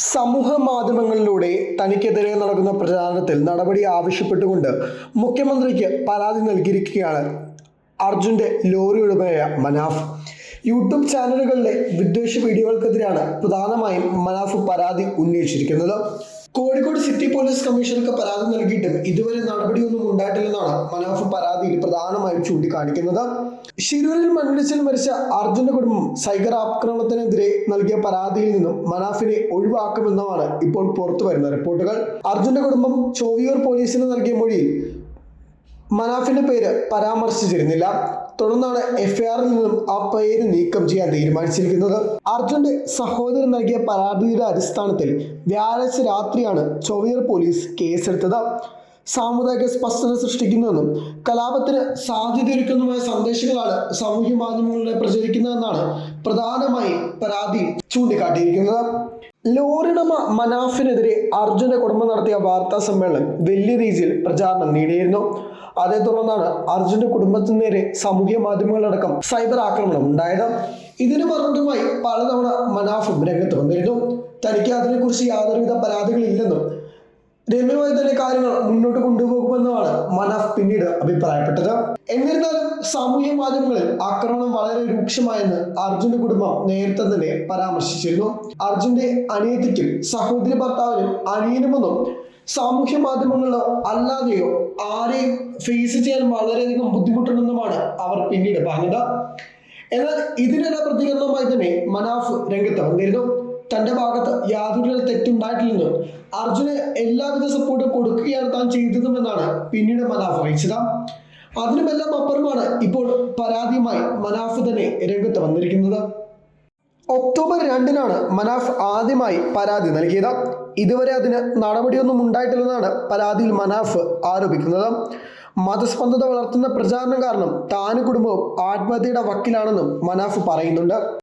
സമൂഹ മാധ്യമങ്ങളിലൂടെ തനിക്കെതിരെ നടക്കുന്ന പ്രചാരണത്തിൽ നടപടി ആവശ്യപ്പെട്ടുകൊണ്ട് മുഖ്യമന്ത്രിക്ക് പരാതി നൽകിയിരിക്കുകയാണ് അർജുന്റെ ലോറി ഉടമയായ മനാഫ്. യൂട്യൂബ് ചാനലുകളിലെ വിദ്വേഷ വീഡിയോകൾക്കെതിരെയാണ് പ്രധാനമായും മനാഫ് പരാതി ഉന്നയിച്ചിരിക്കുന്നത്. കോഴിക്കോട് സിറ്റി പോലീസ് കമ്മീഷണർക്ക് പരാതി നൽകിയിട്ടും ഇതുവരെ നടപടിയൊന്നും ഉണ്ടായിട്ടില്ലെന്നാണ് മനാഫ് പരാതിയിൽ പ്രധാനമായും ചൂണ്ടിക്കാണിക്കുന്നത്. ശിരൂരിൽ മണ്ണിടിച്ചിൽ മരിച്ച അർജുന്റെ കുടുംബം സൈബർ ആക്രമണത്തിനെതിരെ നൽകിയ പരാതിയിൽ നിന്നും മനാഫിനെ ഒഴിവാക്കുമെന്നുമാണ് ഇപ്പോൾ പുറത്തു വരുന്ന റിപ്പോർട്ടുകൾ. അർജുന്റെ കുടുംബം ചോവിയൂർ പോലീസിന് നൽകിയ മൊഴിയിൽ മനാഫിന്റെ പേര് പരാമർശിച്ചിരുന്നില്ല. തുടർന്നാണ് എഫ്ഐആറിൽ നിന്നും ആ പേര് നീക്കം ചെയ്യാൻ തീരുമാനിച്ചിരിക്കുന്നത്. അർജുന്റെ സഹോദരൻ നൽകിയ പരാതിയുടെ അടിസ്ഥാനത്തിൽ വ്യാഴാഴ്ച രാത്രിയാണ് ചൊവ്വയർ പോലീസ് കേസെടുത്തത്. സാമുദായിക സ്പഷ്ടത സൃഷ്ടിക്കുന്നതെന്നും കലാപത്തിന് സാധ്യതയൊരുക്കുന്നതുമായ സന്ദേശങ്ങളാണ് സാമൂഹ്യ മാധ്യമങ്ങളിലൂടെ പ്രചരിക്കുന്നതെന്നാണ് പ്രധാനമായും പരാതി ചൂണ്ടിക്കാട്ടിയിരിക്കുന്നത്. ലോറിണമ മനാഫിനെതിരെ അർജുന കുടുംബം നടത്തിയ വാർത്താ സമ്മേളനം വലിയ രീതിയിൽ പ്രചാരണം നേടിയിരുന്നു. അതേ തുടർന്നാണ് അർജുന്റെ കുടുംബത്തിന് നേരെ സാമൂഹ്യ മാധ്യമങ്ങളടക്കം സൈബർ ആക്രമണം ഉണ്ടായത്. ഇതിന് മറുപടിയുമായി പലതവണ മനാഫും രംഗത്ത് വന്നിരുന്നു. തനിക്ക് അതിനെക്കുറിച്ച് യാതൊരുവിധ പരാതികളില്ലെന്നും രമ്യമായി തന്നെ കാര്യങ്ങൾ മുന്നോട്ട് കൊണ്ടുപോകുമെന്നാണ് മനാഫ് പിന്നീട് അഭിപ്രായപ്പെട്ടത്. എന്നിരുന്നാലും സാമൂഹ്യ മാധ്യമങ്ങളിൽ ആക്രമണം വളരെ രൂക്ഷമായെന്ന് അർജുന്റെ കുടുംബം നേരത്തെ തന്നെ പരാമർശിച്ചിരുന്നു. അർജുന്റെ അനിയത്തിക്കും സഹോദരി ഭർത്താവിനും അനിയനുമെന്നും സാമൂഹ്യ മാധ്യമങ്ങളിലോ അല്ലാതെയോ ആരെയും ഫേസ് ചെയ്യാൻ വളരെയധികം ബുദ്ധിമുട്ടുണ്ടെന്നുമാണ് അവർ പിന്നീട് പറഞ്ഞത്. എന്നാൽ ഇതിനെല്ലാം പ്രതികരണവുമായി തന്നെ മനാഫ് രംഗത്ത് വന്നിരുന്നു. തന്റെ ഭാഗത്ത് യാതൊരു തെറ്റുണ്ടായിട്ടില്ലെന്നും അർജുന് എല്ലാവിധ സപ്പോർട്ടും കൊടുക്കുകയാണ് താൻ ചെയ്തതുമെന്നാണ് പിന്നീട് മനാഫ് അറിയിച്ചത്. അതിനുമെല്ലാം അപ്പുറമാണ് ഇപ്പോൾ പരാതിയുമായി മനാഫ് തന്നെ രംഗത്ത് വന്നിരിക്കുന്നത്. ഒക്ടോബർ രണ്ടിനാണ് മനാഫ് ആദ്യമായി പരാതി നൽകിയത്. ഇതുവരെ അതിന് നടപടിയൊന്നും ഉണ്ടായിട്ടില്ലെന്നാണ് പരാതിയിൽ മനാഫ് ആരോപിക്കുന്നത്. മതസ്പന്ദത വളർത്തുന്ന പ്രചാരണം കാരണം താനും കുടുംബവും ആത്മഹത്യയുടെ വക്കിലാണെന്നും മനാഫ് പറയുന്നുണ്ട്.